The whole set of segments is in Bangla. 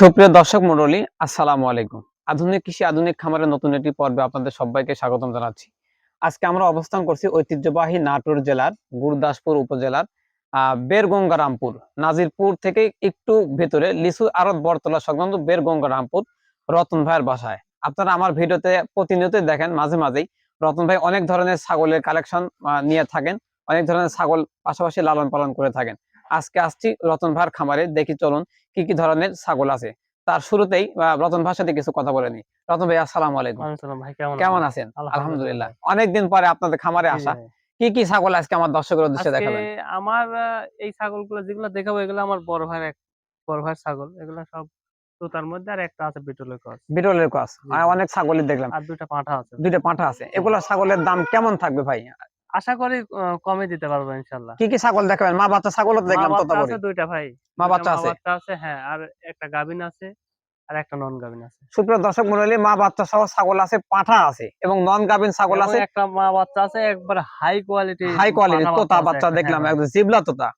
সুপ্রিয় দর্শক মন্ডলী আসসালামু আলাইকুম। আধুনিক কৃষি, আধুনিক খামারের নতুন একটি পর্বে আপনাদের সবাইকে স্বাগতম জানাচ্ছি। আজকে আমরা অবস্থান করছি ঐতিহ্যবাহী নাটোর জেলার গুরদাসপুর উপজেলার বেরগঙ্গারামপুর, নাজিরপুর থেকে একটু ভেতরে লিচু আরত বরতলা সংক্রান্ত বেরগঙ্গারামপুর, রতন ভাইয়ের বাসায়। আপনারা আমার ভিডিওতে প্রতিনিয়ত দেখেন, মাঝে মাঝেই রতন ভাই অনেক ধরনের ছাগলের কালেকশন নিয়ে থাকেন, অনেক ধরনের ছাগল পাশাপাশি লালন পালন করে থাকেন। আজকে আসছি রতন ভাইয়ের খামারে দেখি চলুন কি কি ধরনের ছাগল আছে। তার শুরুতেই রতন ভাইয়ের সাথে কিছু কথা বলে নি রতন ভাই আসসালামু আলাইকুম। কেমন আছেন? আলহামদুলিল্লাহ। অনেকদিন পরে আপনাদের খামারে আসা। কি কি ছাগল আজকে আমার দর্শকের উদ্দেশ্যে দেখাবেন? আমার এই ছাগলগুলো যেগুলো দেখাবো এগুলো আমার বড় ভাইয়ের এক বড় ভাইয়ের ছাগল। এগুলো সব তোতার মধ্যে আর একটা আছে বিটলের ক্রস। বিটলের কাজ জি, জি। অনেক ছাগলই দেখলাম। আর দুইটা পাঁঠা আছে। দুইটা পাঁঠা আছে। এগুলো ছাগলের দাম কেমন থাকবে ভাই? আশা করি কমে দিতে পারব ইনশাল্লাহ কি কি ছাগল দেখাবেন? মা বাচ্চা ছাগলও তো মা দেখলাম তোতাপুরি আছে দুইটা ভাই। মা বাচ্চা আছে? বাচ্চা আছে হ্যাঁ আর একটা গাভিন আছে আর একটা নন গাভিন আছে। সুপ্রিয় দর্শক মন্ডলী মা বাচ্চা সহ ছাগল আছে পাঁঠা আছে এবং নন গাভিন ছাগল আছে। একটা মা বাচ্চা আছে একবার হাই কোয়ালিটি হাই কোয়ালিটি তোতা বাচ্চা হ্যাঁ, দেখলাম একদম জিবলা তোতা।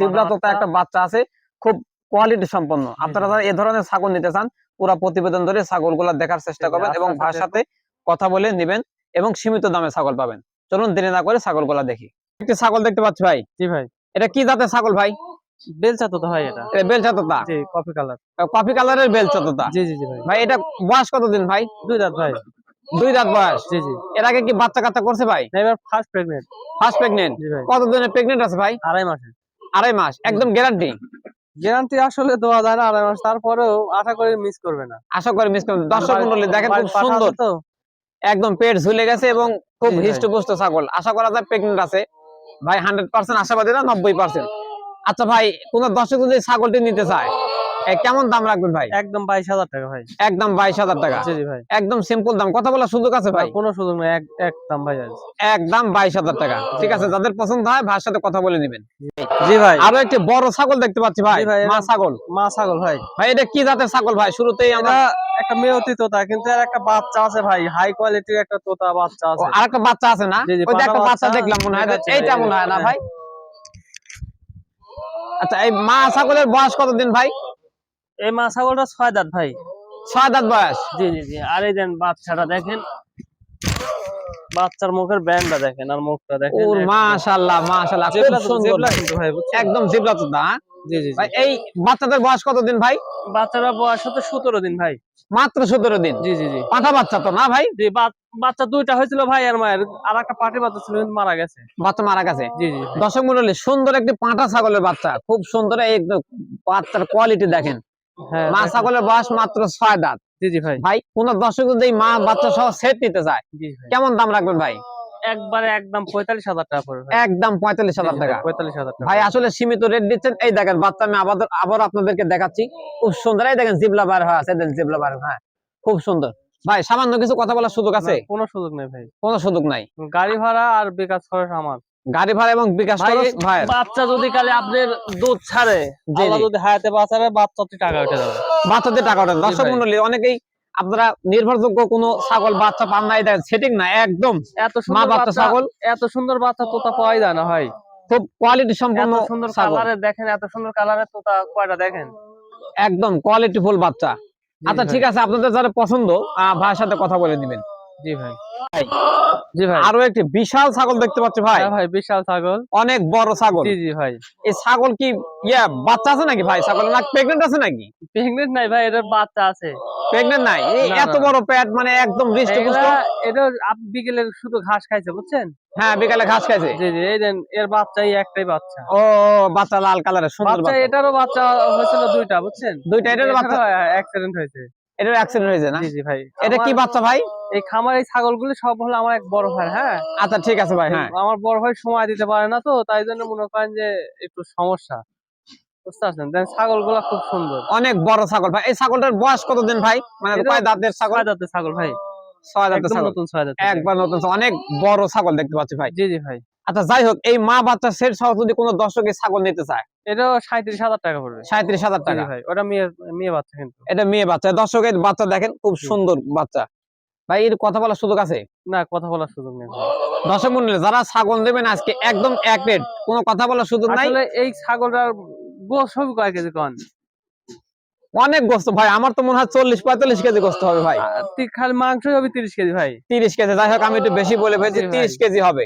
জিবলা তোতা একটা বাচ্চা আছে খুব কোয়ালিটি সম্পন্ন। আপনারা যারা এ ধরনের ছাগল নিতে চান পুরো প্রতিবেদন ধরে ছাগলগুলা দেখার চেষ্টা করবেন এবং। সাথে কথা বলে নেবেন এবং সীমিত দামে ছাগল পাবেন। চলুন দেরি না করে ছাগলগুলা দেখি। একটি ছাগল দেখতে পাচ্ছি ভাই। জি ভাই। এটা কি জাতের ছাগল ভাই? বেলচা তোতা এটা। এটা বেলচা জি কফি কালার। কফি কালারের বেলচা জি জি জি ভাই। ভাই এটা বয়স কতদিন ভাই? দুই দাঁত ভাই। দুই দাঁত বয়স? জি জি। এর আগে কি বাচ্চা কাচ্চা করছে ভাই? না, এবার ফার্স্ট ফার্স্ট কতদিনের আছে ভাই? আড়াই মাসে। আড়াই মাস একদম গ্যারান্টি গ্যারান্টি আসলে দেওয়া যায় না আড়াই মাস। তারপরেও আশা করি মিস করবে না। আশা করি মিস করবেন দর্শক মন্ডলী দেখেন খুব সুন্দর। একদম পেট ঝুলে গেছে এবং খুব। হৃষ্টপুষ্ট ছাগল। আশা করা যায় প্রেগনেন্ট আছে। ভাই হান্ড্রেড পার্সেন্ট আশাবাদী না? নব্বই পার্সেন্ট আচ্ছা ভাই কোন দর্শক যদি ছাগলটি নিতে চায় কেমন দাম রাখবেন ভাই? একদম বাইশ হাজার টাকা ভাই। একদম বাইশ হাজার টাকা? জি ভাই। একদম সিম্পল দাম। কথা বলার সুযোগ আছে ভাই? কোনো সুযোগ নেই। একদম ভাই একদম বাইশ হাজার টাকা। ঠিক আছে যাদের পছন্দ হয় ভাইয়ের সাথে কথা বলে নেবেন। জি ভাই। আরও একটি বড় ছাগল দেখতে পাচ্ছি ভাই মা ছাগল। মা ছাগল ভাই। ভাই এটা কি জাতের ছাগল ভাই? শুরুতেই আমরা একটা মেয়তি তোতা কিন্তু এর একটা বাচ্চা আছে ভাই। হাই কোয়ালিটির একটা তোতা বাচ্চা আছে। আর একটা বাচ্চা আছে না? ওই একটা বাচ্চা বাচ্চা। দেখলাম মনে হয়। এইটা মনে হয় না হ্যাঁ। ভাই? আচ্ছা এই মা ছাগলের বয়স কতদিন ভাই? এই মা ছাগলটা ছয় দাঁত ভাই। ছয় দাঁত বয়স? জি জি জি। আর এই দেন বাচ্চাটা দেখেন। বাচ্চার মুখের ব্যান্ডটা দেখেন আর মুখটা দেখেন। ওর মাশাআল্লাহ মাশাআল্লাহ। খুব সুন্দর ভাই। একদম জিবলা তো না জি জি। ভাই এই বাচ্চাদের বয়স কত দিন ভাই? বাচ্চারা বয়স হতো সতেরো দিন ভাই। মাত্র সতেরো দিন? জি জি জি। পাঠা বাচ্চা তো না ভাই? জি বাচ্চা দুইটা হয়েছিল ভাই আর মায়ের। আর একটা পাটি বাচ্চা ছিল কিন্তু মারা গেছে। বাচ্চা মারা গেছে? জি জি। দর্শক মন্ডলী সুন্দর একটি পাঁঠা ছাগলের বাচ্চা। খুব সুন্দর এই বাচ্চার কোয়ালিটি দেখেন। মা ছাগলের বয়স মাত্র ছয় দাঁত। জি জি ভাই। ভাই কোন দর্শক যদি মা বাচ্চা সহ সেট নিতে চায় কেমন দাম রাখবেন ভাই? একবারে একদম পঁয়তাল্লিশ হাজার টাকা পড়বে একদম পঁয়তাল্লিশ হাজার টাকা। ভাই, পঁয়তাল্লিশ হাজার টাকা ভাই আসলে সীমিত রেট দিচ্ছেন। এই দেখেন বাচ্চা আমি আবার আবার আপনাদেরকে দেখাচ্ছি। খুব সুন্দর। এই দেখেন জিবলা বার হয়ে আছে। জিবলা বার হ্যাঁ। খুব সুন্দর। ভাই সামান্য কিছু কথা বলার সুযোগ আছে? কোনো সুযোগ নেই ভাই। কোনো সুযোগ নাই। গাড়ি ভাড়া আর বিকাশ খরচ আমার। গাড়ি ভাড়া এবং বিকাশ ভাই, ভাই। বাচ্চা যদি কালে আপনার দুধ ছাড়ে। যদি হায়াতে বাঁচারে বাচ্চাতে টাকা উঠে যাবে। বাচ্চাদের টাকা ওঠে দর্শক। মন্ডলী অনেকেই আপনারা নির্ভরযোগ্য কোনো ছাগল বাচ্চা পান নাই দেখেন সেটিং না একদম। এত সুন্দর বাচ্চা বাচ্চা ছাগল। এত সুন্দর বাচ্চা তোতা পাওয়াই যায় না ভাই। খুব কোয়ালিটি সম্পন্ন সুন্দর কালারের দেখেন এত সুন্দর কালারের তোতা কয়টা দেখেন? একদম কোয়ালিটি ফুল বাচ্চা। আচ্ছা ঠিক আছে আপনাদের যারা পছন্দ ভাইয়ের সাথে কথা বলে দিবেন জি ভাই। জি ভাই। আরও একটি বিশাল ছাগল দেখতে পাচ্ছি ভাই। হ্যাঁ ভাই বিশাল ছাগল। অনেক বড় ছাগল। জি জি ভাই। এই ছাগল কি ইয়া বাচ্চা আছে নাকি ভাই? ছাগল না প্রেগনেন্ট আছে নাকি? প্রেগনেন্ট নাই ভাই এটার বাচ্চা আছে। নাই? এত বড় পেট মানে একদম হৃষ্ট এটা বিকেলে শুধু ঘাস খাইছে বুঝছেন? হ্যাঁ বিকালে ঘাস খাইছে। জি জি এই দেন এর বাচ্চাই একটাই বাচ্চা। ও বাচ্চা লাল কালারের সুন্দর বাচ্চা বাচ্চা। এটারও বাচ্চা হয়েছিল দুইটা বুঝছেন? দুইটা এটারও বাচ্চা। অ্যাক্সিডেন্ট হয়েছে। এটার অ্যাক্সিডেন্ট হয়েছে না? জি ভাই। এটা কি বাচ্চা ভাই? এই খামার এই ছাগলগুলি সব হলো আমার এক বড় ভাই হ্যাঁ? আচ্ছা ঠিক আছে ভাই হ্যাঁ। আমার বড় ভাই সময় দিতে পারে না তো তাই জন্য মনে করেন যে একটু সমস্যা। বুঝতে পারছেন? দেন ছাগলগুলা খুব সুন্দর। অনেক বড় ছাগল ভাই। এই ছাগলটার বয়স কতদিন ভাই? মানে কয় দাঁতের ছাগল? দাঁতের ছাগল ভাই। ছয় দাঁতের ছাগল। নতুন ছয় একবার নতুন অনেক বড় ছাগল দেখতে পাচ্ছি ভাই। জি জি ভাই। আচ্ছা যাই হোক এই মা বাচ্চা সেট সহ যদি কোনো দর্শক এই ছাগল নিতে চায়? এটাও সাঁত্রিশ হাজার টাকা পড়বে। সাঁত্রিশ হাজার টাকা। ভাই ওটা মেয়ে মেয়ে বাচ্চা কিন্তু। এটা মেয়ে বাচ্চা। দর্শকের বাচ্চা দেখেন খুব সুন্দর বাচ্চা। ভাই এর কথা বলার সুযোগ আছে? না কথা বলার সুযোগ নেই। দর্শক মন্ডলী যারা ছাগল দেবেন আজকে একদম এক রেট কোনো কথা বলার সুযোগ নাই? এই ছাগলটার গোস হবে কয় কেজি কন? অনেক গোস্ত ভাই আমার তো মনে হয় চল্লিশ পঁয়তাল্লিশ কেজি গোস্ত হবে ভাই। খালি মাংসই হবে তিরিশ কেজি ভাই। তিরিশ কেজি যাই হোক আমি একটু বেশি বলে ভাই। তিরিশ কেজি হবে।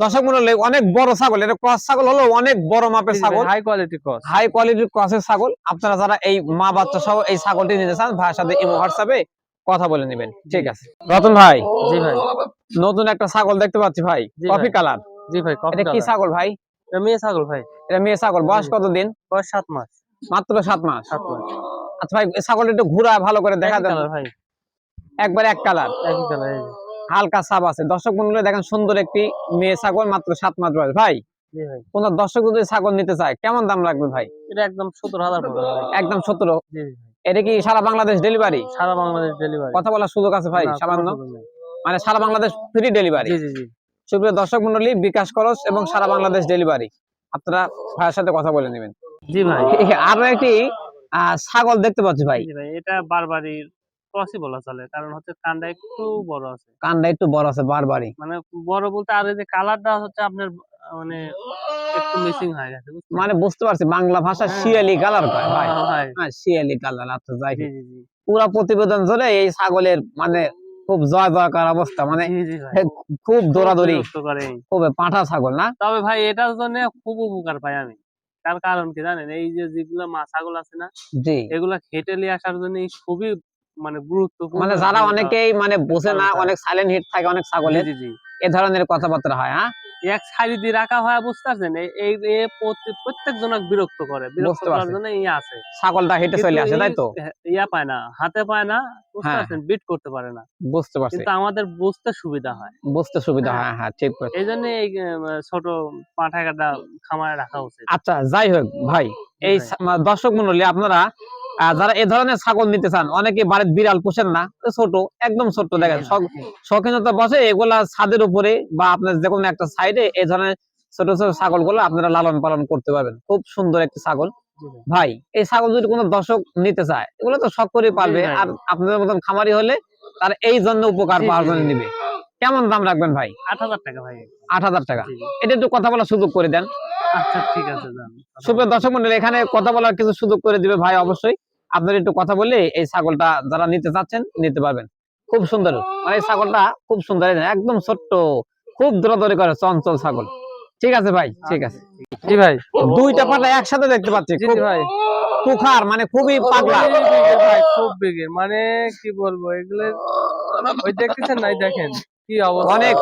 দর্শক মূল্য অনেক বড় ছাগল এটা ক্রস ছাগল হলো অনেক বড় মাপের ছাগল। হাই কোয়ালিটি কস হাই কোয়ালিটির ক্রসের ছাগল। আপনারা যারা এই মা বাচ্চা সহ এই ছাগলটি নিতে চান ভাইয়ের সাথে ইমো হোয়াটসঅ্যাপে কথা বলে নেবেন। ঠিক আছে। রতন ভাই জি ভাই। নতুন একটা ছাগল দেখতে পাচ্ছি ভাই কফি কালার জি ভাই কফি এটা কি ছাগল ভাই? এটা মেয়ে ছাগল ভাই। এটা মেয়ে ছাগল বয়স জি। কতদিন? বয়স সাত মাস। মাত্র সাত মাস। সাত মাস। আচ্ছা ভাই ছাগলটা একটু ঘুরা ভালো করে দেখা দেন। ভাই। একবার এক কালার একই কালার। হালকা সাপ আছে। দর্শক মন্ডলে দেখেন সুন্দর একটি মেয়ে ছাগল মাত্র সাত মাস বয়স। ভাই কোন দর্শক যদি ছাগল নিতে চায় কেমন দাম লাগবে ভাই? এটা একদম সত্তর হাজার একদম সতেরো এটা কি সারা বাংলাদেশ ডেলিভারি সারা বাংলাদেশ ডেলিভারি কথা বলার সুযোগ আছে ভাই সামান্য? মানে সারা বাংলাদেশ ফ্রি ডেলিভারি সুপ্রিয় দর্শক মন্ডলী বিকাশ খরচ এবং সারা বাংলাদেশ ডেলিভারি আপনারা ভাইয়ের সাথে কথা বলে নেবেন। জি ভাই। আরও একটি আহ, ছাগল দেখতে পাচ্ছি ভাই এটা বারবারই ক্রসই বলা চলে কারণ হচ্ছে কানটা একটু বড় আছে। কানটা একটু বড় আছে বারবারই। মানে বড় বলতে আর এই যে কালারটা হচ্ছে আপনার মানে একটু মিসিং হয়ে গেছে মানে বুঝতে পারছি বাংলা ভাষা হ্যাঁ। শিয়ালি কালার কয় ভাই? হ্যাঁ, ভাই। হ্যাঁ শিয়ালি কালার আচ্ছা যাই জি জি জি। পুরা প্রতিবেদন ধরে এই ছাগলের মানে খুব জয় জয়কার অবস্থা মানে খুব দৌড়াদৌড়ি। করে। খুব পাঠা ছাগল না? তবে ভাই এটার জন্য খুব উপকার পাই আমি। তার কারণ কি জানেন? এই যে যেগুলো মা ছাগল আছে না জি। এগুলা খেটে নিয়ে আসার জন্য খুবই মানে গুরুত্বপূর্ণ মানে যারা অনেকেই মানে বোঝে না অনেক সাইলেন্ট হিট থাকে অনেক জি ছাগলের। জি জি এ ধরনের কথাবার্তা হয় হ্যাঁ? এক সাইড দিয়ে রাখা হয় বুঝতে পারছেন? এই প্রত্যেক জনক বিরক্ত করে। বিরক্ত করার জন্য ইয়ে আছে। ছাগলটা হেঁটে চলে আসে তাই তো? হ্যাঁ, ইয়া পায় না হাতে পায় না বুঝতে হ্যাঁ। বিট করতে পারে না। বুঝতে পারছি। কিন্তু আমাদের বুঝতে সুবিধা হয়। বুঝতে সুবিধা হ্যাঁ। হয় হ্যাঁ ঠিক। এই জন্য এই ছোট পাঠা কাটা খামারে রাখা উচিত। আচ্ছা যাই হোক ভাই এই দর্শক মন্ডলী আপনারা যারা এ ধরনের ছাগল নিতে চান অনেকে বাড়ির বিড়াল পোষেন না ছোট একদম ছোট দেখেন শখ- শৌখিনতা বসে এগুলা ছাদের উপরে বা আপনার যে কোনো একটা সাইডে এই ধরনের ছোট ছোট ছাগলগুলো আপনারা লালন পালন করতে পারবেন। খুব সুন্দর একটি ছাগল। ভাই। এই ছাগল যদি কোনো দর্শক নিতে চায় এগুলো তো শখ করে পারবে আর আপনাদের মতন খামারি হলে তার এই জন্য উপকার পাওয়ার জন্য নিবে। কেমন দাম রাখবেন ভাই? আট হাজার টাকা ভাই। আট হাজার টাকা। এটা একটু কথা বলার সুযোগ করে দেন। আচ্ছা ঠিক আছে সুপ্রিয় দর্শক মন্ডলী এখানে কথা বলার কিছু সুযোগ করে দিবে ভাই অবশ্যই। আপনারা একটু কথা বললে এই ছাগলটা যারা নিতে চাচ্ছেন নিতে পারবেন। খুব সুন্দর। মানে ছাগলটা খুব সুন্দর একদম ছোট্ট খুব দৌড়াদৌড়ি করে চঞ্চল ছাগল। ঠিক আছে ভাই ঠিক আছে। জি ভাই। দুইটা পাটা একসাথে দেখতে পাচ্ছি ভাই। তুখার মানে খুবই পাগলা। ভাই খুব বিগের মানে কি বলব এগুলো ওই দেখতেছেন নাই দেখেন কি অবস্থা। অনেক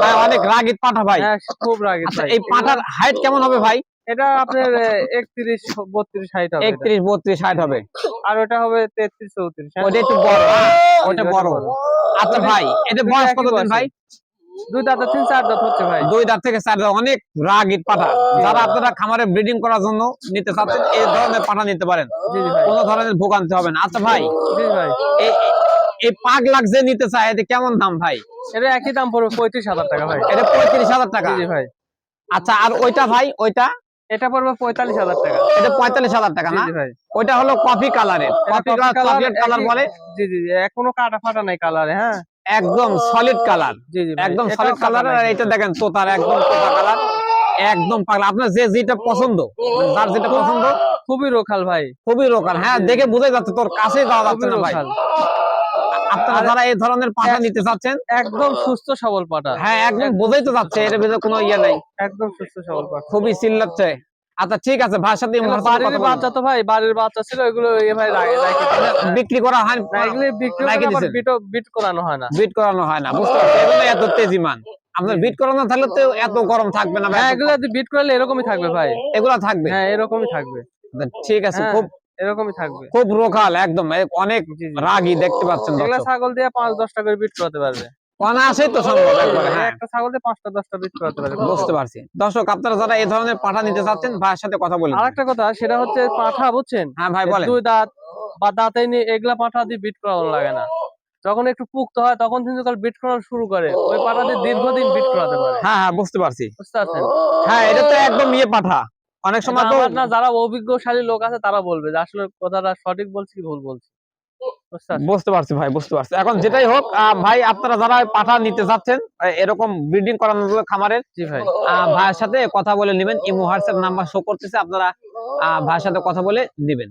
ভাই অনেক রাগিত পাঠা ভাই। হ্যাঁ খুব রাগের আচ্ছা ভাই। এই পাঠার হাইট কেমন হবে ভাই? এটা আপনার একত্রিশ বত্রিশ হাইট হবে। একত্রিশ বত্রিশ হাইট হবে। আর ওটা হবে তেত্রিশ চৌত্রিশ হ্যাঁ? ওটা একটু বড় হ্যাঁ, ওটা বড়। আচ্ছা ভাই এটা বয়স কতদিন ভাই? দুই দাঁত তিন চার দাঁত হচ্ছে ভাই। দুই দাঁত থেকে চার দাঁত অনেক রাগ ইট পাঠা। যারা আপনারা খামারে ব্রিডিং করার জন্য নিতে চাচ্ছেন এই ধরনের পাঠা নিতে পারেন। কোনো ধরনের ভোগান্তি হবে না। আচ্ছা ভাই ভাই। এই এই পাগ লাখ যে নিতে চায় এটা কেমন দাম ভাই? এটা একই দাম পড়বে পঁয়ত্রিশ হাজার টাকা ভাই। এটা পঁয়ত্রিশ হাজার টাকা? জি ভাই। আচ্ছা আর ওইটা ভাই ওইটা? এটা পড়বে পঁয়তাল্লিশ হাজার টাকা। এটা পঁয়তাল্লিশ হাজার টাকা না? ওইটা হলো কফি কালারের কফি কালার কালার বলে? জি জি এখনও কাটা ফাটা নাই কালারে হ্যাঁ? একদম সলিড কালার জি জি একদম সলিড কালার। আর এটা দেখেন তোতার একদম তোতা কালার একদম পাগলা। আপনার যে যেটা পছন্দ যার যেটা পছন্দ। খুবই রোখাল ভাই। খুবই রোকাল হ্যাঁ দেখে বোঝা যাচ্ছে তোর কাছে যাওয়া যাচ্ছে না ভাই। আপনারা যারা এই ধরনের পাঠা নিতে চাচ্ছেন একদম সুস্থ সবল পাটা হ্যাঁ একদম বোঝাই তো যাচ্ছে এর ভিতরে কোনো ইয়ে নাই। একদম সুস্থ সবল খুবই চিল্লাচ্ছে আচ্ছা ঠিক আছে সাথে এগুলো বাড়ির বাচ্চা তো ভাই বাড়ির বাচ্চা ছিল ওইগুলো ভাই রাখে বলুন। বিক্রি করা হয় এগুলো বিক্রি। বিটও বিট করানো হয় না। বিট করানো হয় না বুঝতে পারছি। এগুলো এত তেজিমান। আপনার বিট করানো থাকলে তো এত গরম থাকবে না ভাই হ্যাঁ এগুলো বিট করলে এরকমই থাকবে ভাই। এগুলো থাকবে? হ্যাঁ এরকমই থাকবে। ঠিক আছে হ্যাঁ, খুব এরকমই থাকবে। খুব রোখাল একদম। অনেক রাগী দেখতে পাচ্ছেন এগুলা ছাগল দিয়ে পাঁচ দশটা করে বিট করাতে পারবে। অনায়াসেই তো সম্ভব একবারে হ্যাঁ। একটা পাঁচটা দশটা বিট করাতে পারবে বুঝতে পারছি। দর্শক আপনারা যারা এই ধরনের পাঠা নিতে চাচ্ছেন ভাইয়ের সাথে কথা বলুন আর একটা কথা সেটা হচ্ছে পাঠা বুঝছেন? হ্যাঁ ভাই বলেন। দুই দাঁত বা দাঁতে নিয়ে এগুলা পাঠা দিয়ে বিট করানো লাগে না। যখন একটু পুক্ত হয় তখন কিন্তু বিট করানো শুরু করে। ওই পাঠা দিয়ে দীর্ঘদিন বিট করাতে পারে। হ্যাঁ হ্যাঁ বুঝতে পারছি। বুঝতে পারছেন? হ্যাঁ এটা তো একদম ইয়ে পাঠা। অনেক সময় তো না যারা অভিজ্ঞশালী লোক আছে তারা বলবে যে আসলে কথাটা সঠিক বলছি কি ভুল বলছি। বুঝতে পারছি ভাই বুঝতে পারছি। এখন যেটাই হোক ভাই আপনারা যারা পাঠা নিতে যাচ্ছেন এরকম ব্রিডিং করানোর জন্য খামারের জি ভাই। আহ, ভাইয়ের সাথে কথা বলে নেবেন ইমো হোয়াটসঅ্যাপ নাম্বার শো করতেছে আপনারা আহ, ভাইয়ের সাথে কথা বলে নেবেন।